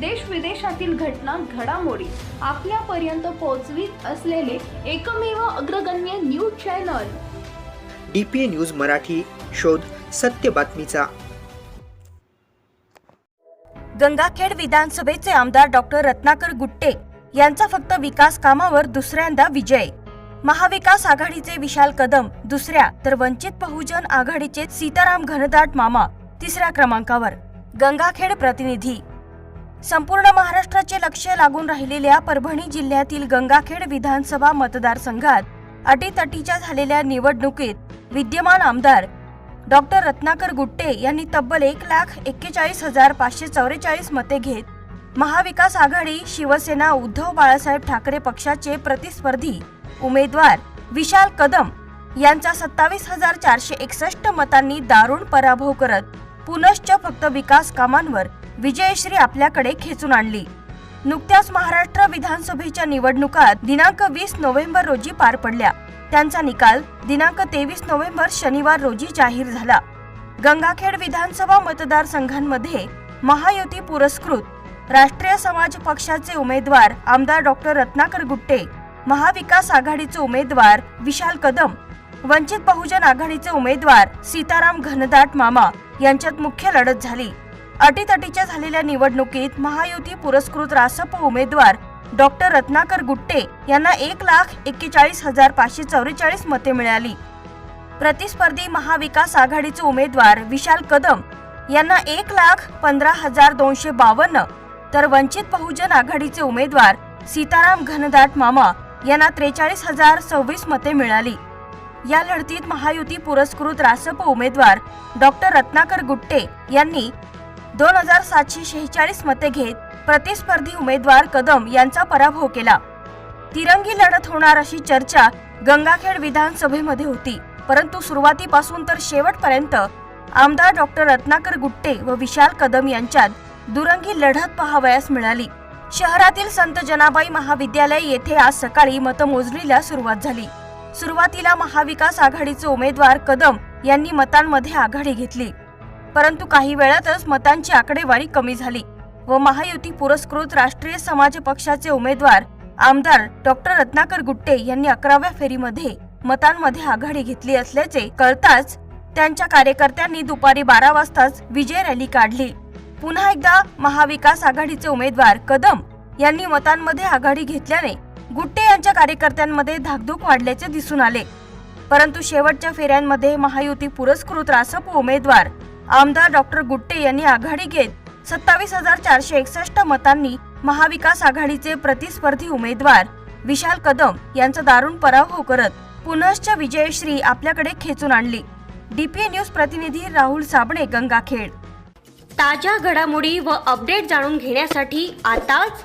देश विदेशातील घटना घडामोडी आपल्यापर्यंत पोहोचवीत असलेले एकमेव अग्रगण्य news channel. D P A news Marathi शोध सत्य बातमीचा. गंगाखेड विधानसभेचे आमदार डॉक्टर रत्नाकर गुट्टे यांचा फक्त विकास कामावर दुसऱ्यांदा विजय. महाविकास आघाडीचे विशाल कदम दुसऱ्या तर वंचित बहुजन आघाडीचे सीताराम घनदाट मामा तिसऱ्या क्रमांकावर. गंगाखेड प्रतिनिधी संपूर्ण महाराष्ट्राचे लक्ष लागून राहिलेल्या परभणी जिल्ह्यातील गंगाखेड विधानसभा मतदारसंघात अटीतटीच्या झालेल्या निवडणुकीत विद्यमान आमदार डॉक्टर रत्नाकर गुट्टे यांनी तब्बल एक लाख एक्केचाळीस हजार पाचशे चौवेचाळीस मते घेत महाविकास आघाडी शिवसेना उद्धव बाळासाहेब ठाकरे पक्षाचे प्रतिस्पर्धी उमेदवार विशाल कदम यांचा सत्तावीस हजार चारशे एकसष्ट मतांनी दारुण पराभव करत पुनश्च फक्त विकास कामांवर विजयश्री आपल्याकडे खेचून आणली. नुकत्याच महाराष्ट्र विधानसभेच्या निवडणुकात दिनांक वीस नोव्हेंबर रोजी पार पडल्या. त्यांचा निकाल दिनांक तेवीस नोव्हेंबर शनिवार रोजी जाहीर झाला. गंगाखेड विधानसभा मतदारसंघांमध्ये महायुती पुरस्कृत राष्ट्रीय समाज पक्षाचे उमेदवार आमदार डॉक्टर रत्नाकर गुट्टे महाविकास आघाडीचे उमेदवार विशाल कदम वंचित बहुजन आघाडीचे उमेदवार सीताराम घनदाट मामा यांच्यात मुख्य लढत झाली. अटीतटीच्या झालेल्या निवडणुकीत महायुती पुरस्कृत रासप उमेदवार डॉक्टर रत्नाकर गुट्टे यांना एक लाख एक्केचाळीस हजार पाचशे चौवेचाळीस मते मिळाली. प्रतिस्पर्धी महाविकास आघाडीचे उमेदवार विशाल कदम यांना एक लाख पंधरा हजार दोनशे बावन्न तर वंचित बहुजन आघाडीचे उमेदवार सीताराम घनदाट मामा यांना त्रेचाळीस हजार सव्वीस मते मिळाली. या लढतीत महायुती पुरस्कृत रासप उमेदवार डॉक्टर रत्नाकर गुट्टे यांनी दोन हजार सातशे शेहेचाळीस मते घेत प्रतिस्पर्धी उमेदवार कदम यांचा पराभव केला. तिरंगी लढत होणार अशी चर्चा गंगाखेड विधानसभेमध्ये होती परंतु सुरुवातीपासून तर शेवटपर्यंत आमदार डॉक्टर रत्नाकर गुट्टे व विशाल कदम यांच्यात दुरंगी लढत पहावयास मिळाली. शहरातील संत जनाबाई महाविद्यालय येथे आज सकाळी मतमोजणीला सुरुवात झाली. सुरुवातीला महाविकास आघाडीचे उमेदवार कदम यांनी मतांमध्ये आघाडी घेतली. परंतु काही वेळातच मतांची आकडेवारी कमी झाली व महायुती पुरस्कृत राष्ट्रीय समाज पक्षाचे उमेदवार आमदार डॉक्टर रत्नाकर गुट्टे यांनी अकराव्या फेरीमध्ये मतांमध्ये आघाडी घेतली असल्याचे कळताच त्यांच्या कार्यकर्त्यांनी दुपारी बारा वाजताच विजय रॅली काढली. पुन्हा एकदा महाविकास आघाडीचे उमेदवार कदम यांनी मतांमध्ये आघाडी घेतल्याने गुट्टे यांच्या कार्यकर्त्यांमध्ये धाकधूक वाढल्याचे दिसून आले. परंतु शेवटच्या फेऱ्यांमध्ये महायुती पुरस्कृत रासप उमेदवार आमदार डॉक्टर गुट्टे यांनी आघाडी घेत सत्तावीस हजार चारशे एकसष्ट मतांनी महाविकास आघाडीचे प्रतिस्पर्धी उमेदवार विशाल कदम यांचा दारुण पराभव करत पुनश्च विजयश्री आपल्याकडे खेचून आणली. डीपीए न्यूज प्रतिनिधी राहुल साबणे गंगाखेड. ताज्या घडामोडी व अपडेट जाणून घेण्यासाठी आताच